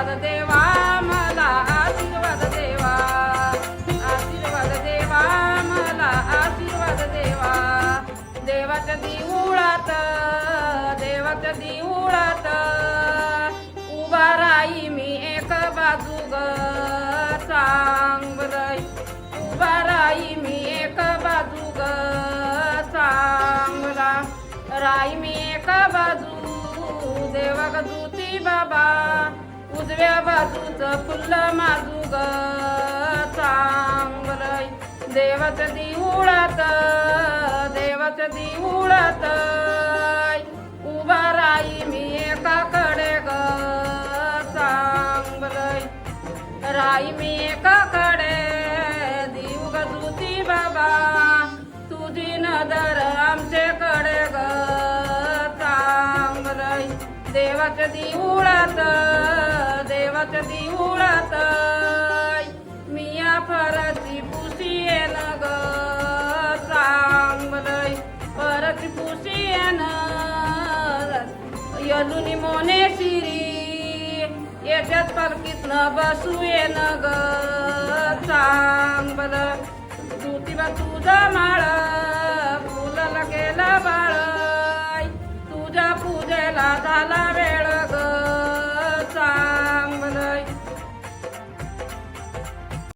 आशीर्वाद देवा मला आशीर्वाद देवा. आशीर्वाद देवा मला आशीर्वाद देवा. देवाच्या देवाच्या उभा राही मी एक बाजू सांग उभा राही मी एक बाजू मी बाजू. देवा ग बाबा. उजव्या बाजूचं फुल्ल माझू ग चांगलंय देवाच्या दिवळात देवाच्या दिवळात उभा राई मी एकाकडे ग चांगलंय राई मी एकाकडे देऊ ग जुती बाबा. तुझी नजर आमच्याकडे ग चांगलंय देवाच्या दिवळात देवाच्या देऊळात मिया फरची पुशी येन ग चांगलंय. फरची पुशी येन यलुनी मोने शिरी. याच्यात न बसू येन ग चांगलं ज्योतिबा तुझा माळा.